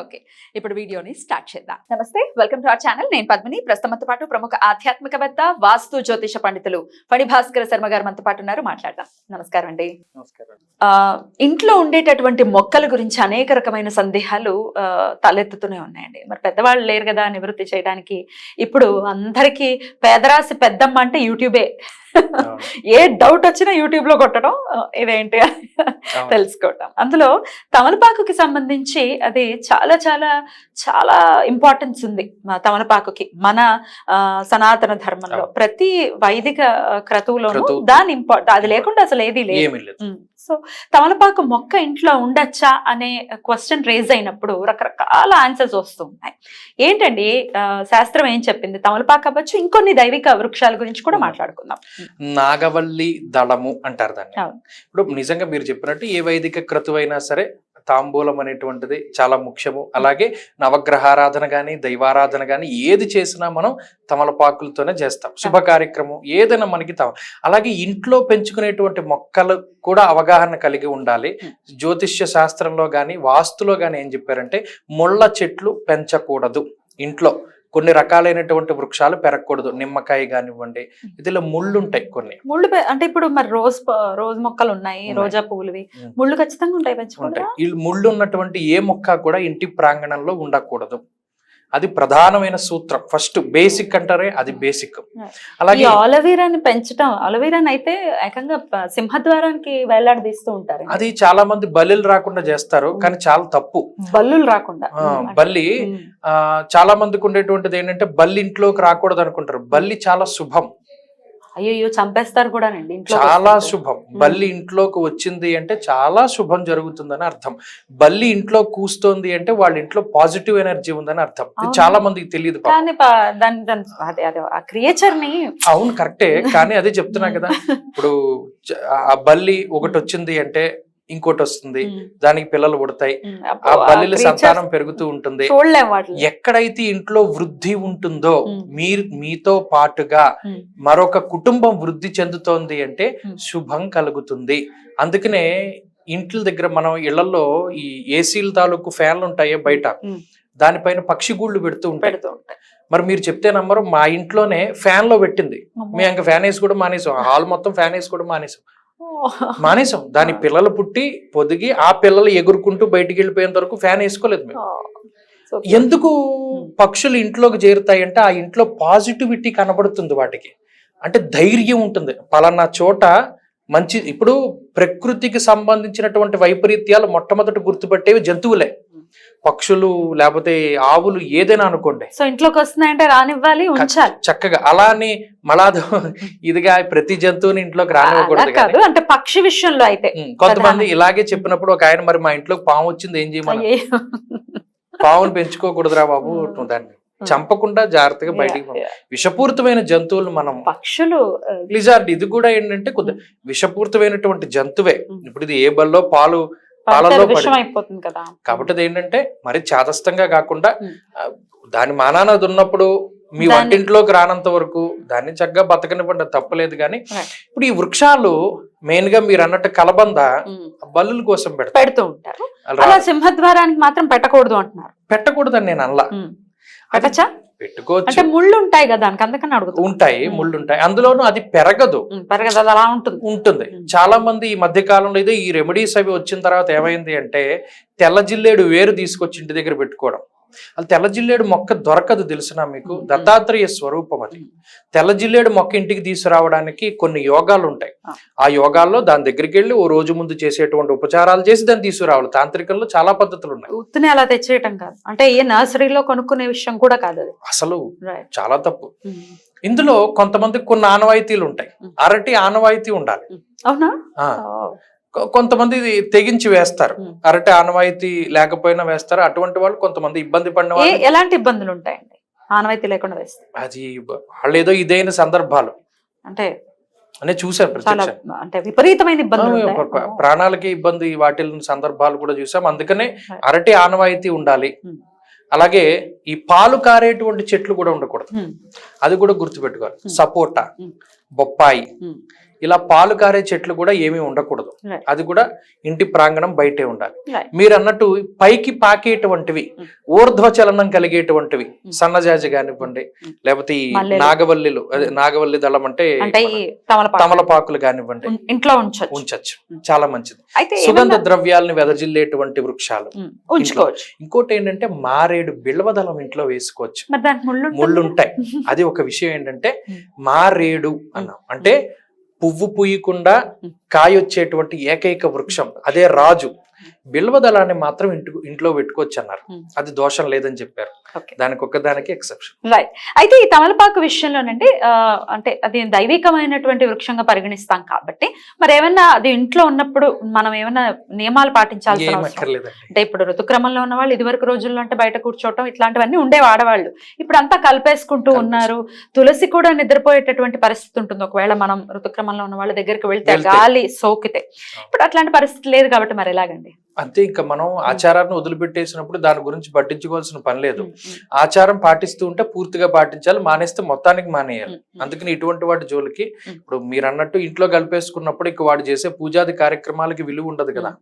Okay ఇప్పుడు వీడియోని start చేద్దాం. నమస్తే వెల్కమ్ టు అవర్ ఛానల్. నేను పద్మిని. ప్రస్తుతంతో పాటు ప్రముఖ ఆధ్యాత్మికవేత్త వాస్తు జ్యోతిష పండితులు ఫణి భాస్కర శర్మ గారు మనతో పాటు ఉన్నారు. మాట్లాడదాం. నమస్కారం అండి. నమస్కారం. ఆ, ఇంట్లో ఉండేటటువంటి మొక్కల గురించి అనేక రకమైన సందేహాలు తలెత్తుతూనే ఉన్నాయండి. మరి పెద్దవాళ్ళు లేరు కదా నివృత్తి చేయడానికి. ఇప్పుడు అందరికీ పేదరాశి పెద్దమ్మ అంటే యూట్యూబే. ఏ డౌట్ వచ్చినా యూట్యూబ్లో కొట్టడం ఇదేంటి. తెలుసుకోవటం అందులో తమలపాకుకి సంబంధించి అది చాలా చాలా చాలా ఇంపార్టెన్స్ ఉంది మా తమలపాకుకి మన ఆ, సనాతన ధర్మంలో. ప్రతి వైదిక క్రతువులోనూ క్రతువు. దాని ఇంపార్టెంట్ అది లేకుండా అసలు ఏది లేదు. సో తమలపాకు మొక్క ఇంట్లో ఉండొచ్చా అనే క్వశ్చన్ రేజ్ అయినప్పుడు రకరకాల ఆన్సర్స్ వస్తున్నాయి ఏంటండి? శాస్త్రం ఏం చెప్పింది? తమలపాకు అవ్వచ్చు ఇంకొన్ని దైవిక వృక్షాల గురించి కూడా. మాట్లాడుకుందాం. నాగవల్లి దళము అంటారు దాన్ని. ఇప్పుడు నిజంగా మీరు చెప్పినట్టు ఏ వైదిక క్రతువైనా సరే తాంబూలం అనేటువంటిది చాలా ముఖ్యము. అలాగే నవగ్రహారాధన కానీ దైవారాధన కానీ ఏది చేసినా మనం తమలపాకులతోనే చేస్తాం. శుభ కార్యక్రమం ఏదైనా మనకి తమ అలాగే ఇంట్లో పెంచుకునేటువంటి మొక్కలు కూడా అవగాహన కలిగి ఉండాలి. జ్యోతిష్య శాస్త్రంలో కానీ వాస్తులో కానీ ఏం చెప్పారంటే ముళ్ళ చెట్లు పెంచకూడదు ఇంట్లో. కొన్ని రకాలైనటువంటి వృక్షాలు పెరగకూడదు. నిమ్మకాయ కానివ్వండి ఇదిలో ముళ్ళు ఉంటాయి కొన్ని. ముళ్ళు అంటే ఇప్పుడు మరి రోజ్ రోజ్ మొక్కలు ఉన్నాయి. రోజా పువ్వులువి. ముళ్ళు ఖచ్చితంగా ఉంటాయి ఉంటాయి. ఈ ముళ్ళు ఉన్నటువంటి ఏ మొక్క కూడా ఇంటి ప్రాంగణంలో ఉండకూడదు. అది ప్రధానమైన సూత్రం. ఫస్ట్ బేసిక్ అంటారే అది బేసిక్. అలాగే ఆలవీరాని పెంచడం ఆలవీరాని అయితే ఏకంగా సింహద్వారానికి వేలాడదీస్తూ ఉంటారు అది చాలా మంది బలిలు రాకుండా చేస్తారు కానీ చాలా తప్పు. బల్లులు రాకుండా. బల్లి చాలా మందికి ఉండేటువంటిది ఏంటంటే బల్లి ఇంట్లోకి రాకూడదు అనుకుంటారు బల్లి చాలా శుభం. అయ్యో చంపేస్తారు కూడానండి చాలా శుభం. బల్లి ఇంట్లోకి వచ్చింది అంటే చాలా శుభం జరుగుతుందని అర్థం. బల్లి ఇంట్లో కూస్తోంది అంటే వాళ్ళ ఇంట్లో పాజిటివ్ ఎనర్జీ ఉందని అర్థం. చాలా మందికి తెలియదు క్రియేచర్ని అవును కరెక్టే. కానీ అదే చెప్తున్నా కదా. ఇప్పుడు ఆ బల్లి ఒకటి వచ్చింది అంటే ఇంకోటి వస్తుంది దానికి పిల్లలు పుడతాయి. ఆ బల్లిల creatures సంతానం పెరుగుతూ ఉంటుంది. ఎక్కడైతే ఇంట్లో వృద్ధి ఉంటుందో. మీరు మీతో పాటుగా మరొక కుటుంబం వృద్ధి చెందుతోంది అంటే. శుభం కలుగుతుంది. అందుకనే ఇంట్ల దగ్గర మనం ఇళ్ళలో ఈ ఏసీల తాలూకు ఫ్యాన్లు ఉంటాయే బయట. దానిపైన పక్షి గూళ్ళు పెడుతూ ఉంటాయి. మరి మీరు చెప్తే నమ్మరు మా ఇంట్లోనే ఫ్యాన్లో పెట్టింది. మేము ఇంకా ఫ్యాన్ వేసి కూడా మానేసాం. హాల్ మొత్తం ఫ్యాన్ వేసి కూడా మానేసాం. మానేసాం. దాని పిల్లలు పుట్టి పొదిగి ఆ పిల్లలు ఎగురుకుంటూ బయటికి వెళ్ళిపోయేంత వరకు ఫ్యాన్ వేసుకోలేదు మేము. ఎందుకు పక్షులు ఇంట్లోకి చేరుతాయంటే ఆ ఇంట్లో పాజిటివిటీ కనబడుతుంది వాటికి. అంటే ధైర్యం ఉంటుంది. పలానా చోట మంచి ఇప్పుడు ప్రకృతికి సంబంధించినటువంటి వైపరీత్యాలు మొట్టమొదటి గుర్తుపట్టేవి జంతువులే. పక్షులు లేకపోతే ఆవులు ఏదైనా అనుకోండి. సో ఇంట్లోకి వస్తున్నాయంటే రానివ్వాలి ఉంచాలి. చక్కగా అలా అని మలాదు ఇదిగా ప్రతి జంతువుని ఇంట్లోకి రానివ్వకూడదు కాదు. అంటే పక్షి విషయంలో అయితే కొంతమంది ఇలాగే చెప్పినప్పుడు ఒక ఆయన మరి మా ఇంట్లోకి పాము వచ్చింది ఏం చేయమని. పావును పెంచుకోకూడదురా బాబు దాన్ని చంపకుండా జాగ్రత్తగా బయటికి. విషపూరితమైన జంతువులు మనం పక్షులు లిజార్డ్ ఇది కూడా ఏంటంటే కొద్ది విషపూరితమైనటువంటి జంతువే. ఇప్పుడు ఇది ఏ బల్లో పాలు పాలల్లో అయిపోతుంది కదా. కాబట్టి అది ఏంటంటే మరి చాదస్తంగా కాకుండా దాని మానాన అది ఉన్నప్పుడు మీ వంటింట్లోకి రానంత వరకు దాన్ని చక్కగా బతకనివ్వండి తప్పలేదు కానీ. ఇప్పుడు ఈ వృక్షాలు మెయిన్గా మీరు అన్నట్టు కలబంద. బల్లుల కోసం పెడతారు. పెడుతూ ఉంటారు. అలా సింహద్వారానికి మాత్రం పెట్టకూడదు అంటున్నారు. పెట్టకూడదని నేను అనలా. ఉమ్. పెట్టచ్చా? పెట్టుకోవచ్చు. అంటే ముళ్ళు ఉంటాయి కదా దానికి అందుకని అడుగుతుంది ఉంటాయి ముళ్ళు ఉంటాయి అందులోనూ అది పెరగదు. పెరగదు అది అలా ఉంటుంది. ఉంటుంది. చాలా మంది ఈ మధ్య కాలంలో ఇదే ఈ రెమెడీస్ అవి వచ్చిన తర్వాత ఏమైంది అంటే తెల్ల జిల్లేడు వేరు తీసుకొచ్చి ఇంటి దగ్గర పెట్టుకోవడం. అది తెల్ల జిల్లేడు మొక్క దొరకదు తెలిసిన మీకు. దత్తాత్రేయ స్వరూపం అది. తెల్ల జిల్లేడు మొక్క ఇంటికి తీసుకురావడానికి కొన్ని యోగాలు ఉంటాయి ఆ. యోగాల్లో దాని దగ్గరికి వెళ్ళి ఓ రోజు ముందు చేసేటువంటి ఉపచారాలు చేసి దాన్ని తీసుకురావాలి. తాంత్రికంలో చాలా పద్ధతులు ఉన్నాయి ఉత్తునే అలా తెచ్చేయటం కాదు. అంటే ఏ నర్సరీలో కొనుక్కునే విషయం కూడా కాదు అది. అసలు చాలా తప్పు. ఇందులో కొంతమందికి కొన్ని ఆనవాయితీలు ఉంటాయి. అరటి ఆనవాయితీ ఉండాలి. అవునా? కొంతమంది తెగించి వేస్తారు. అరటి ఆనవాయితీ లేకపోయినా వేస్తారు. అటువంటి వాళ్ళు కొంతమంది ఇబ్బంది పడిన వాళ్ళు ఎలాంటి ఇబ్బందులు ఉంటాయండి? ఆనవాయితీ లేకుండా వేస్తే. అది వాళ్ళు ఏదో ఇదైన సందర్భాలు. అంటే అనే ప్రత్యక్ష. అంటే విపరీతమైన ఇబ్బందులు. ప్రాణాలకి ఇబ్బంది వాటిల్ సందర్భాలు కూడా చూసాం. అందుకనే. అరటి ఆనవాయితీ ఉండాలి. అలాగే ఈ పాలు కారేటువంటి చెట్లు కూడా ఉండకూడదు. అది కూడా గుర్తుపెట్టుకోవాలి. సపోటా. బొప్పాయి ఇలా పాలు కారే చెట్లు కూడా ఏమీ ఉండకూడదు. అది కూడా ఇంటి ప్రాంగణం బయటే ఉండాలి. మీరు అన్నట్టు పైకి పాకేటువంటివి Hmm. ఊర్ధ్వ చలనం కలిగేటువంటివి Hmm. సన్నజాజి కానివ్వండి Hmm. లేకపోతే ఈ. నాగవల్లిలు నాగవల్లి దళం అంటే తమలపాకులు కానివ్వండి ఇంట్లో ఉంచొచ్చు ఉంచచ్చు. చాలా మంచిది అయితే సుగంధ ద్రవ్యాలను వెదజిల్లేటువంటి వృక్షాలు ఉంచుకోవచ్చు ఇంకోటి ఏంటంటే మారేడు బిల్వదళం ఇంట్లో వేసుకోవచ్చు మరి దానికి ముళ్ళు ఉంటుందా? ముళ్ళు ఉంటాయి అది ఒక విషయం ఏంటంటే. మారేడు అన్నాం అంటే పువ్వు పూయకుండా. కాయ వచ్చేటువంటి ఏకైక వృక్షం అదే రాజు బిల్వదళాన్ని మాత్రం ఇంటి ఇంట్లో పెట్టుకోవచ్చు అన్నారు Hmm. అది దోషం లేదని చెప్పారు. దానికి ఒక్కదానికి ఎక్సెప్షన్. రైట్ అయితే ఈ తమలపాకు విషయంలోనండి అంటే అది దైవికమైనటువంటి వృక్షంగా పరిగణిస్తాం కాబట్టి మరి ఏమన్నా అది ఇంట్లో ఉన్నప్పుడు మనం ఏమన్నా నియమాలు పాటించాల్సిన అంటే ఇప్పుడు ఋతుక్రమంలో ఉన్న వాళ్ళు ఇదివరకు రోజుల్లో అంటే బయట కూర్చోవటం ఇట్లాంటివన్నీ ఉండేవి ఆడవాళ్ళు. ఇప్పుడు అంతా కలిపేసుకుంటూ కలిపేసు- ఉన్నారు. తులసి కూడా నిద్రపోయేటటువంటి పరిస్థితి ఉంటుంది. ఒకవేళ మనం ఋతుక్రమంలో ఉన్న వాళ్ళ దగ్గరికి వెళ్తే. గాలి సోకితే. ఇప్పుడు అట్లాంటి పరిస్థితి లేదు కాబట్టి మరి ఎలాగండి? అంతే ఇంకా మనం ఆచారాన్ని వదిలిపెట్టేసినప్పుడు దాని గురించి పట్టించుకోవాల్సిన పని లేదు ఆచారం పాటిస్తూ ఉంటే పూర్తిగా పాటించాలి మానేస్తే మొత్తానికి మానేయాలి. అందుకని ఇటువంటి వాటి జోలికి. ఇప్పుడు మీరు అన్నట్టు ఇంట్లో కలిపేసుకున్నప్పుడు ఇక వాడు చేసే పూజాది కార్యక్రమాలకి విలువ ఉండదు కదా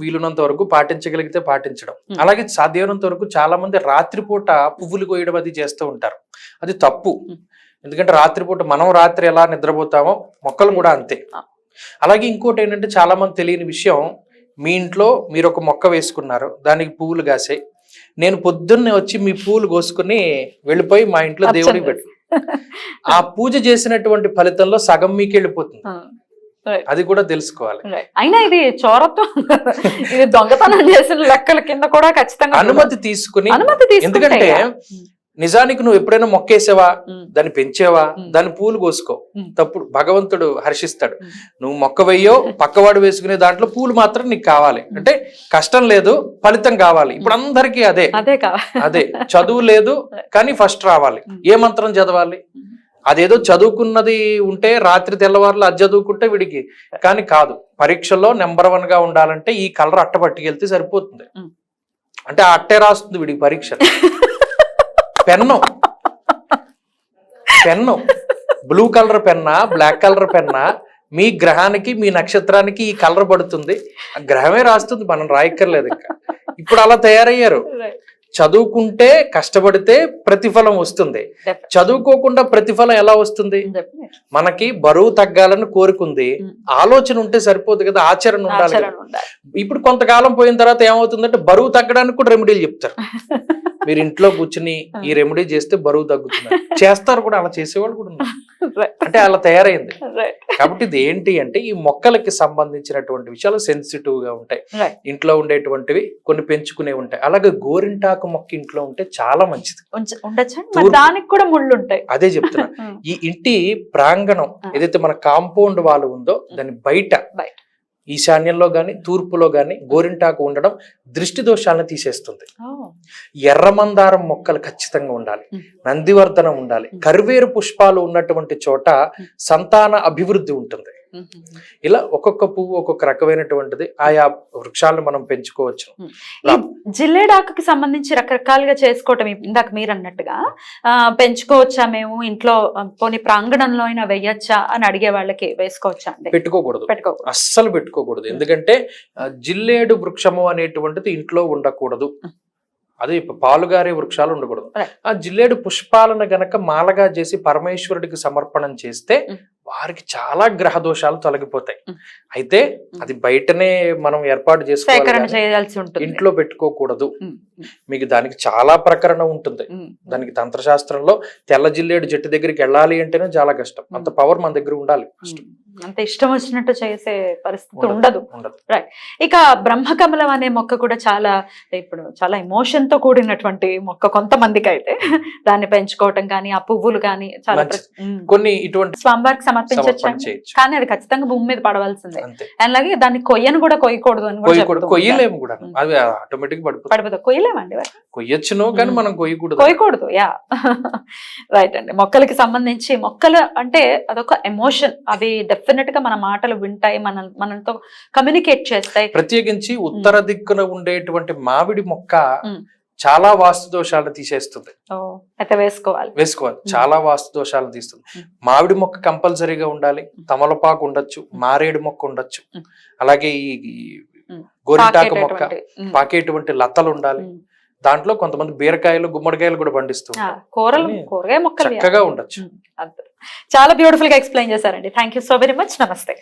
వీలున్నంత వరకు పాటించగలిగితే పాటించడం. అలాగే సాధ్యమైనంత వరకు చాలా మంది రాత్రిపూట పువ్వులు కోయడం అది చేస్తూ ఉంటారు అది తప్పు. ఎందుకంటే రాత్రిపూట మనం రాత్రి ఎలా నిద్రపోతామో మొక్కలు కూడా అంతే. అలాగే ఇంకోటి ఏంటంటే చాలా మంది తెలియని విషయం మీ ఇంట్లో మీరు ఒక మొక్క వేసుకున్నారు దానికి పువ్వులు కాసాయి. నేను పొద్దున్నే వచ్చి మీ పువ్వులు కోసుకుని వెళ్ళిపోయి మా ఇంట్లో దేవుడికి పెట్టు. ఆ పూజ చేసినటువంటి ఫలితంలో సగం మీకు వెళ్ళిపోతుంది. అది కూడా తెలుసుకోవాలి. అయినా ఇది చోరత్వం. ఇది దొంగతనం చేసిన లెక్కల కింద కూడా ఖచ్చితంగా అనుమతి తీసుకుని అనుమతి ఎందుకంటే నిజానికి నువ్వు ఎప్పుడైనా మొక్కేసావా? దాన్ని పెంచేవా. దాని పూలు కోసుకో. తప్పుడు భగవంతుడు హర్షిస్తాడు. నువ్వు మొక్క వెయ్యో పక్కవాడు వేసుకునే దాంట్లో పూలు మాత్రం నీకు కావాలి. అంటే కష్టం లేదు ఫలితం కావాలి. ఇప్పుడు అందరికీ అదే. అదే చదువు లేదు కానీ ఫస్ట్ రావాలి. ఏ మంత్రం చదవాలి? అదేదో చదువుకున్నది ఉంటే రాత్రి తెల్లవారులు అది చదువుకుంటే వీడికి కానీ కాదు. పరీక్షల్లో నెంబర్ వన్గా ఉండాలంటే ఈ కలర్ అట్ట పట్టుకెళ్తే సరిపోతుంది. అంటే ఆ అట్టే రాస్తుంది వీడికి పరీక్ష. పెన్ను. పెన్ను. బ్లూ కలర్ పెన్నా బ్లాక్ కలర్ పెన్నా మీ గ్రహానికి మీ నక్షత్రానికి ఈ కలర్ పడుతుంది. ఆ గ్రహమే రాస్తుంది మనం రాయక్కర్లేదు ఇంకా. ఇప్పుడు అలా తయారయ్యారు. చదువుకుంటే కష్టపడితే ప్రతిఫలం వస్తుంది. చదువుకోకుండా ప్రతిఫలం ఎలా వస్తుంది. మనకి బరువు తగ్గాలని కోరుకుంది ఉమ్. ఆలోచన ఉంటే సరిపోదు కదా ఆచరణ ఉండాలి. ఇప్పుడు కొంతకాలం పోయిన తర్వాత ఏమవుతుందంటే బరువు తగ్గడానికి కూడా రెమెడీలు చెప్తారు మీరు ఇంట్లో కూర్చుని ఈ రెమెడీ చేస్తే బరువు తగ్గుతున్నారు చేస్తారు కూడా అలా చేసేవాళ్ళు కూడా ఉన్నారు. అంటే అలా తయారైంది. కాబట్టి ఇది ఏంటి అంటే ఈ మొక్కలకి సంబంధించినటువంటి విషయాలు సెన్సిటివ్గా ఉంటాయి. ఇంట్లో ఉండేటువంటివి కొన్ని పెంచుకునే ఉంటాయి అలాగే గోరింటాకు మొక్క ఇంట్లో ఉంటే చాలా మంచిది దానికి కూడా ముళ్ళు ఉంటాయి అదే చెప్తున్నా. ఈ ఇంటి ప్రాంగణం. ఏదైతే మన కాంపౌండ్ వాళ్ళు ఉందో దాని బయట. ఈశాన్యంలో గాని తూర్పులో గాని గోరింటాకు ఉండడం దృష్టి దోషాలను తీసేస్తుంది. ఎర్రమందారం మొక్కలు ఖచ్చితంగా ఉండాలి. నందివర్ధనం ఉండాలి. కరివేరు పుష్పాలు ఉన్నటువంటి చోట. సంతాన అభివృద్ధి ఉంటుంది. ఇలా ఒక్కొక్క పువ్వు ఒక్కొక్క రకమైనటువంటిది ఆయా వృక్షాలను మనం పెంచుకోవచ్చు. జిల్లేడాకుకి సంబంధించి రకరకాలుగా చేసుకోవటం ఇందాక మీరు అన్నట్టుగా పెంచుకోవచ్చా మేము? ఇంట్లో పోనీ ప్రాంగణంలో అయినా వేయచ్చా అని అడిగే వాళ్ళకి వేసుకోవచ్చా పెట్టుకోకూడదు. పెట్టుకో అస్సలు పెట్టుకోకూడదు. ఎందుకంటే జిల్లేడు వృక్షము అనేటువంటిది ఇంట్లో ఉండకూడదు. అదే ఇప్పుడు పాలుగారే వృక్షాలు ఉండకూడదు. ఆ జిల్లేడు పుష్పాలను గనక మాలగా చేసి పరమేశ్వరుడికి సమర్పణం చేస్తే. వారికి చాలా గ్రహ దోషాలు తొలగిపోతాయి. అయితే అది బయటనే మనం ఏర్పాటు చేసుకోవాలి ఇంట్లో పెట్టుకోకూడదు. మీకు దానికి చాలా ప్రకరణ ఉంటుంది. దానికి తంత్రశాస్త్రంలో తెల్ల జిల్లేడు చెట్టు దగ్గరికి వెళ్ళాలి అంటేనే చాలా కష్టం. అంత పవర్ మన దగ్గర ఉండాలి ఉమ్. అంత ఇష్టం వచ్చినట్టు చేసే పరిస్థితి ఉండదు. ఉండదు. ఇక బ్రహ్మకమలం అనే మొక్క కూడా చాలా ఇప్పుడు చాలా ఎమోషన్తో కూడినటువంటి మొక్క కొంతమందికి అయితే దాన్ని పెంచుకోవటం కానీ ఆ పువ్వులు కానీ చాలా. కొన్ని ఇటువంటి స్వామివారికి చేయొచ్చు. కానీ అది ఖచ్చితంగా భూమి మీద పడవలసిందే. అలాగే దాన్ని కొయ్యను కూడా కొయ్యకూడదు అని కూడా. కొయ్యలేము కూడా. ఉం. అవి ఆటోమేటిక్ పడిపోతుంది. పడిపోతాయి కొయ్యలేమండి వాటిని. కొయ్యొచ్చును కానీ ఉం. మనం కొయ్యకూడదు. కొయ్యకూడదు. యా. రైట్ అండి. మొక్కలకి సంబంధించి మొక్కలు అంటే అదొక ఎమోషన్ అవి డెఫినెట్గా మన మాటలు వింటాయి మన మనతో కమ్యూనికేట్ చేస్తాయి ప్రత్యేకించి ఉత్తర దిక్కున ఉండేటువంటి మామిడి మొక్క. చాలా వాస్తు దోషాలను తీసేస్తుంది అయితే వేసుకోవాలి వేసుకోవాలి. చాలా వాస్తు దోషాలను తీస్తుంది మ్మ్. మామిడి మొక్క కంపల్సరీగా ఉండాలి తమలపాకు ఉండొచ్చు మారేడు మొక్క ఉండొచ్చు. అలాగే ఈ. గోరింటాకు మొక్క పాకేటువంటి లతలు ఉండాలి. దాంట్లో కొంతమంది బీరకాయలు గుమ్మడికాయలు కూడా పండిస్తూ ఆ, ఉంటారు. కూరలు కూరగాయ మొక్కలు చక్కగా ఉండొచ్చు. చాలా బ్యూటిఫుల్గా ఎక్స్ప్లెయిన్ చేశారండి. Thank you so very much namaste